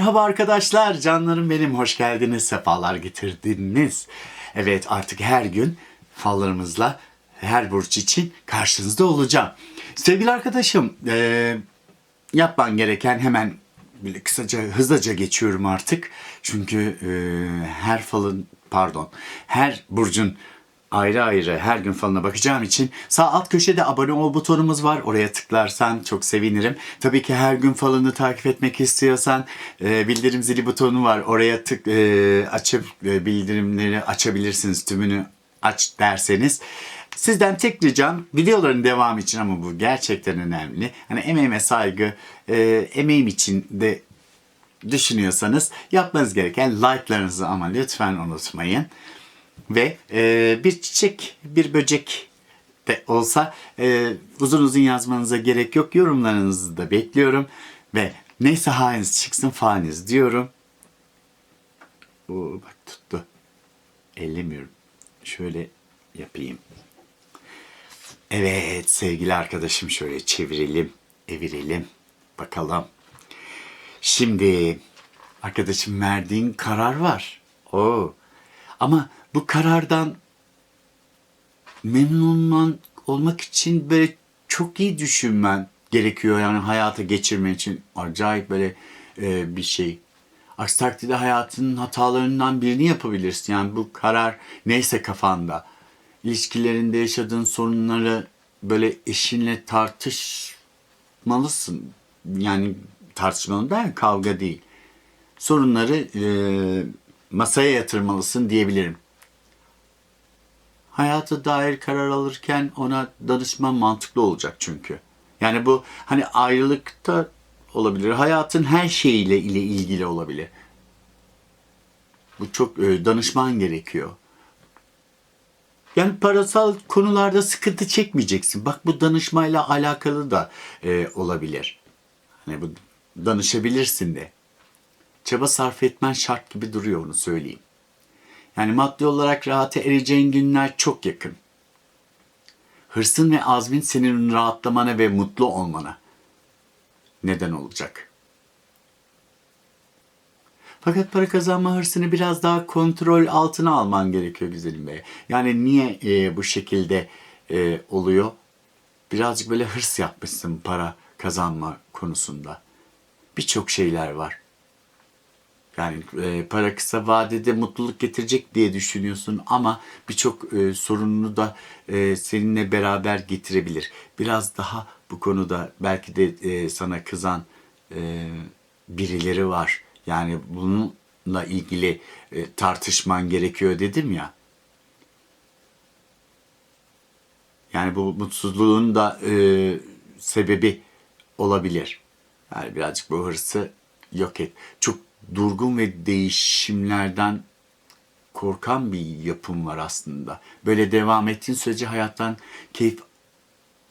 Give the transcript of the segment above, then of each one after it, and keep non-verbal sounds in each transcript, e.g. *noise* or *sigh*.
Merhaba arkadaşlar, canlarım benim. Hoş geldiniz, sefalar getirdiniz. Evet, artık her gün fallarımızla her burç için karşınızda olacağım. Sevgili arkadaşım, eee, yapman gereken hemen böyle kısaca, hızlıca geçiyorum artık. Çünkü eee, her falın, pardon, her burcun ayrı ayrı her gün falına bakacağım için sağ alt köşede abone ol butonumuz var. Oraya tıklarsan çok sevinirim. Tabii ki her gün falını takip etmek istiyorsan e, bildirim zili butonu var. Oraya tık e, açıp e, bildirimleri açabilirsiniz. Tümünü aç derseniz. Sizden tek ricam videoların devamı için ama bu gerçekten önemli. Hani emeğime saygı, e, emeğim için de düşünüyorsanız yapmanız gereken like'larınızı ama lütfen unutmayın. Ve e, bir çiçek, bir böcek de olsa e, uzun uzun yazmanıza gerek yok. Yorumlarınızı da bekliyorum. Ve neyse haliniz çıksın faliniz diyorum. Oo, bak tuttu. Ellemiyorum. Şöyle yapayım. Evet sevgili arkadaşım şöyle çevirelim, evirelim. Bakalım. Şimdi arkadaşım verdiğin karar var. Oo. Ama bu karardan memnun olmak için böyle çok iyi düşünmen gerekiyor yani hayata geçirmen için acayip böyle e, bir şey. Aksi takdirde hayatının hatalarından birini yapabilirsin. Yani bu karar neyse kafanda. İlişkilerinde yaşadığın sorunları böyle eşinle tartışmalısın. Yani tartışmalı da kavga değil. Sorunları e, masaya yatırmalısın diyebilirim hayata dair karar alırken ona danışman mantıklı olacak çünkü. Yani bu hani ayrılıkta olabilir. Hayatın her şeyiyle ile ilgili olabilir. Bu çok e, danışman gerekiyor. Yani parasal konularda sıkıntı çekmeyeceksin. Bak bu danışmayla alakalı da e, olabilir. Hani bu danışabilirsin de. Çaba sarf etmen şart gibi duruyor onu söyleyeyim. Yani maddi olarak rahata ereceğin günler çok yakın. Hırsın ve azmin senin rahatlamana ve mutlu olmana neden olacak. Fakat para kazanma hırsını biraz daha kontrol altına alman gerekiyor güzelim bey. Yani niye e, bu şekilde e, oluyor? Birazcık böyle hırs yapmışsın para kazanma konusunda. Birçok şeyler var. Yani e, para kısa vadede mutluluk getirecek diye düşünüyorsun ama birçok e, sorununu da e, seninle beraber getirebilir. Biraz daha bu konuda belki de e, sana kızan e, birileri var. Yani bununla ilgili e, tartışman gerekiyor dedim ya. Yani bu mutsuzluğun da e, sebebi olabilir. Yani birazcık bu hırsı yok et. Çok durgun ve değişimlerden korkan bir yapım var aslında. Böyle devam ettiğin sürece hayattan keyif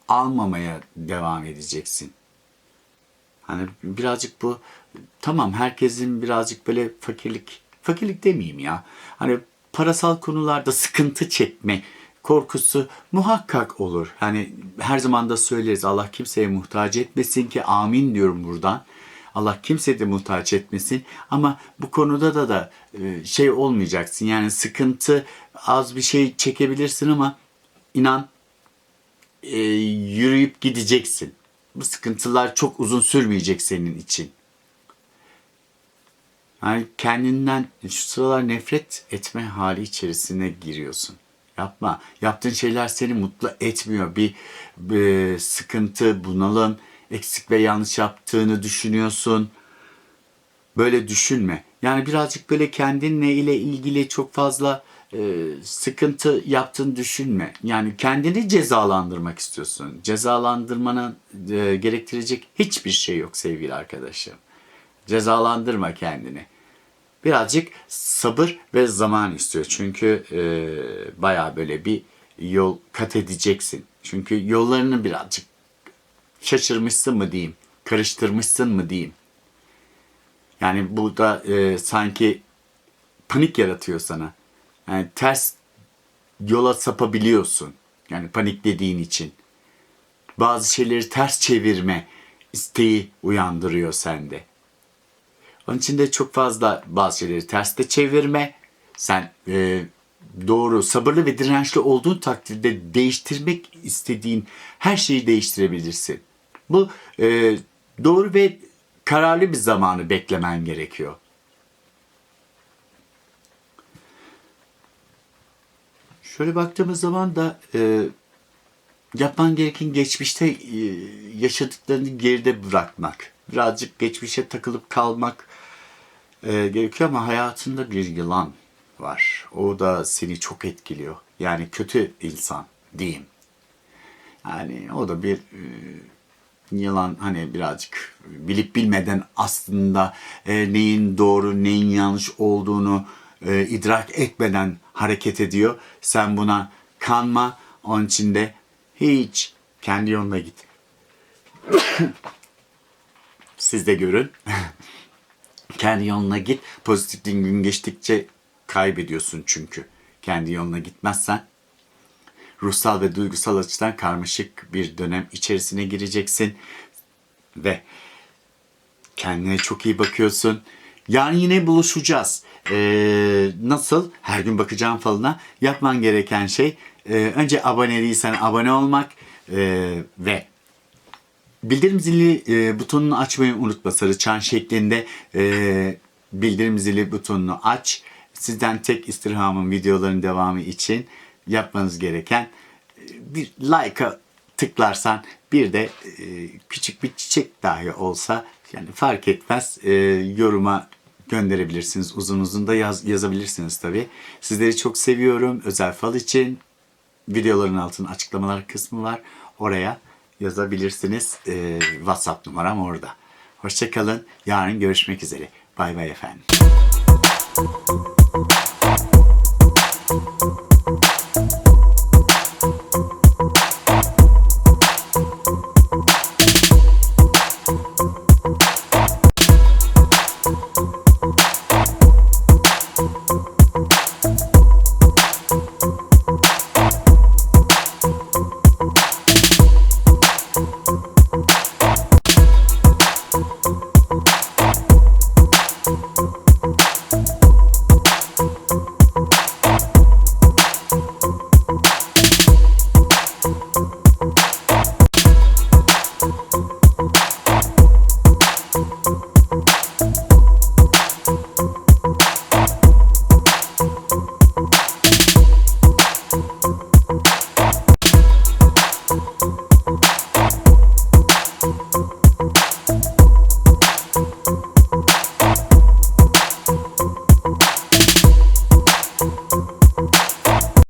almamaya devam edeceksin. Hani birazcık bu tamam herkesin birazcık böyle fakirlik fakirlik demeyeyim ya. Hani parasal konularda sıkıntı çekme korkusu muhakkak olur. Hani her zaman da söyleriz Allah kimseye muhtaç etmesin ki amin diyorum buradan. Allah kimse de muhtaç etmesin. Ama bu konuda da da e, şey olmayacaksın. Yani sıkıntı az bir şey çekebilirsin ama inan e, yürüyüp gideceksin. Bu sıkıntılar çok uzun sürmeyecek senin için. Yani kendinden şu sıralar nefret etme hali içerisine giriyorsun. Yapma. Yaptığın şeyler seni mutlu etmiyor. Bir, bir sıkıntı, bunalım, eksik ve yanlış yaptığını düşünüyorsun. Böyle düşünme. Yani birazcık böyle kendinle ile ilgili çok fazla e, sıkıntı yaptığını düşünme. Yani kendini cezalandırmak istiyorsun. Cezalandırmana e, gerektirecek hiçbir şey yok sevgili arkadaşım. Cezalandırma kendini. Birazcık sabır ve zaman istiyor. Çünkü e, baya böyle bir yol kat edeceksin. Çünkü yollarını birazcık şaşırmışsın mı diyeyim, karıştırmışsın mı diyeyim. Yani bu da e, sanki panik yaratıyor sana. Yani ters yola sapabiliyorsun. Yani paniklediğin için. Bazı şeyleri ters çevirme isteği uyandırıyor sende. Onun için de çok fazla bazı şeyleri terste çevirme. Sen e, doğru, sabırlı ve dirençli olduğun takdirde değiştirmek istediğin her şeyi değiştirebilirsin. Bu e, doğru ve kararlı bir zamanı beklemen gerekiyor. Şöyle baktığımız zaman da e, yapman gereken geçmişte e, yaşadıklarını geride bırakmak. Birazcık geçmişe takılıp kalmak e, gerekiyor ama hayatında bir yılan var. O da seni çok etkiliyor. Yani kötü insan diyeyim. Yani o da bir e, yılan hani birazcık bilip bilmeden aslında e, neyin doğru neyin yanlış olduğunu e, idrak etmeden hareket ediyor. Sen buna kanma. Onun için de hiç kendi yoluna git. *coughs* Siz de görün. *laughs* kendi yoluna git. Pozitifliğin gün geçtikçe kaybediyorsun çünkü. Kendi yoluna gitmezsen ruhsal ve duygusal açıdan karmaşık bir dönem içerisine gireceksin ve kendine çok iyi bakıyorsun. Yarın yine buluşacağız. Ee, nasıl? Her gün bakacağım falına. Yapman gereken şey e, önce abone değilsen abone olmak e, ve bildirim zili e, butonunu açmayı unutma. Sarı çan şeklinde e, bildirim zili butonunu aç. Sizden tek istirhamın videoların devamı için yapmanız gereken e, bir like'a tıklarsan bir de e, küçük bir çiçek dahi olsa yani fark etmez e, yoruma gönderebilirsiniz. Uzun uzun da yaz, yazabilirsiniz tabii. Sizleri çok seviyorum. Özel fal için videoların altında açıklamalar kısmı var. Oraya yazabilirsiniz. E, WhatsApp numaram orada. Hoşçakalın. Yarın görüşmek üzere. Bay bay efendim.